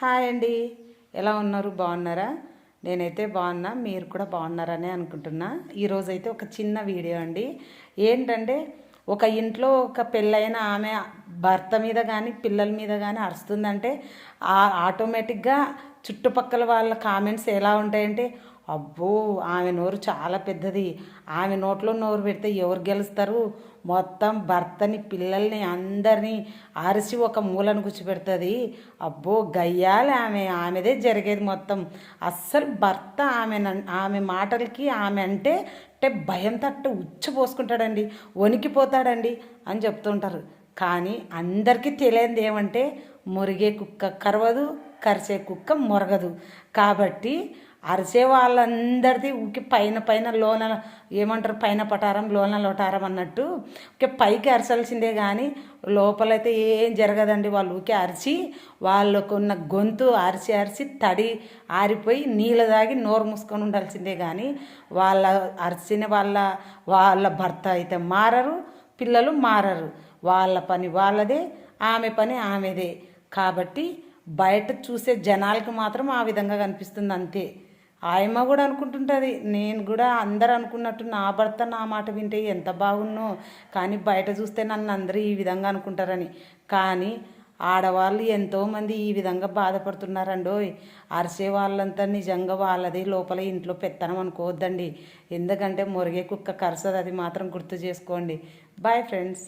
Hi అండి. ఎలా ఉన్నారు? బాగున్నారా? నేనైతే బాగున్నా మీరు కూడా బాగున్నారని అనుకుంటున్నా. ఈరోజైతే ఒక చిన్న వీడియో అండి. ఏంటంటే ఒక ఇంట్లో ఒక పెళ్ళైన ఆమె భర్త మీద కానీ పిల్లల మీద కానీ అరుస్తుందంటే ఆటోమేటిక్గా చుట్టుపక్కల వాళ్ళ కామెంట్స్ ఎలా ఉంటాయంటే అబ్బో ఆమె నోరు చాలా పెద్దది. ఆమె నోట్లో నోరు పెడితే ఎవరు గెలుస్తారు? మొత్తం భర్తని పిల్లల్ని అందరినీ అరిసి ఒక మూలను కూర్చోబెడుతుంది అబ్బో గయ్యాలి ఆమె. ఆమెదే జరిగేది మొత్తం. అస్సలు భర్త ఆమె ఆమె మాటలకి ఆమె అంటే అంటే భయం తట్ట ఉచ్చపోసుకుంటాడండి వణికిపోతాడండి అని చెప్తుంటారు. కానీ అందరికీ తెలియంది ఏమంటే మురిగే కుక్క కరవదు కరిసే కుక్క మొరగదు. కాబట్టి అరిసే వాళ్ళందరిది ఊకి పైన పైన లోన ఏమంటారు? పైన పటారం లోన లోటారం అన్నట్టు ఊకే పైకి అరచాల్సిందే కానీ లోపలైతే ఏం జరగదండి. వాళ్ళు ఊకే అరిచి వాళ్ళకున్న గొంతు అరిచి అరిచి తడి ఆరిపోయి నీళ్ళ దాగి నోరు మూసుకొని ఉండాల్సిందే కానీ వాళ్ళ అరిచిన వాళ్ళ వాళ్ళ భర్త అయితే మారరు పిల్లలు మారరు. వాళ్ళ పని వాళ్ళదే ఆమె పని ఆమెదే. కాబట్టి బయట చూసే జనాలకు మాత్రం ఆ విధంగా కనిపిస్తుంది అంతే. ఆయమ్మ కూడా అనుకుంటుంటుంది నేను కూడా అందరు అనుకున్నట్టు నా భర్త నా మాట వింటే ఎంత బాగున్నో కానీ బయట చూస్తే నన్ను అందరూ ఈ విధంగా అనుకుంటారని. కానీ ఆడవాళ్ళు ఎంతోమంది ఈ విధంగా బాధపడుతున్నారండోయ్. అరిసే వాళ్ళంతా నిజంగా వాళ్ళది లోపల ఇంట్లో పెత్తనం అనుకోవద్దండి. ఎందుకంటే మురిగే కుక్క కరసదు అది మాత్రం గుర్తు చేసుకోండి. Bye friends